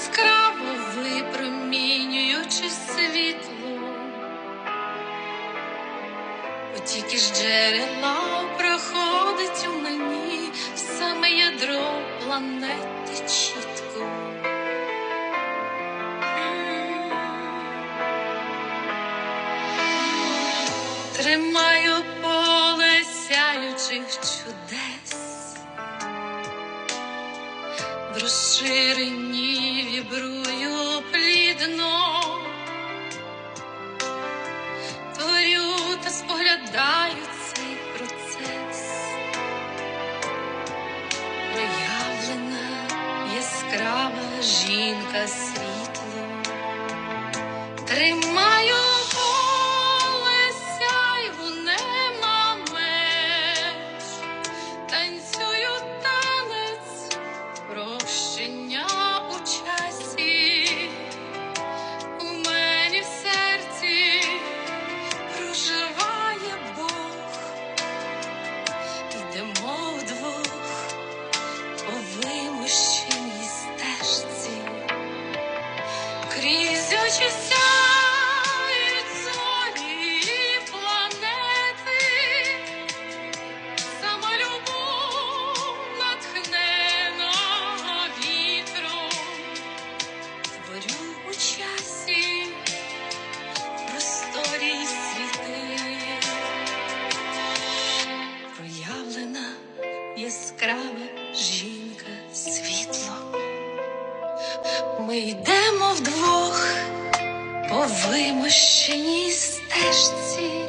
яскраво випромінюючи світло, Потіки ж джерела проходить у мені саме ядро планети чітко. Тримаю поле сяючих чудес. В розширенні вібрую плідно, творю та споглядаю цей процес, проявлена яскрава жінка світло. Тримаю яскрава жінка світло. Ми йдемо вдвох по вимощеній стежці,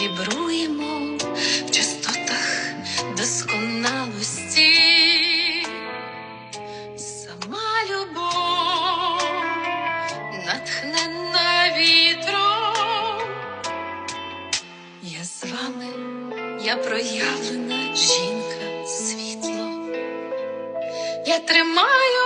вібруємо в частотах досконалості. Сама любов, натхненна вітром. Я з вами, я проявлена жінка світло. Я тримаю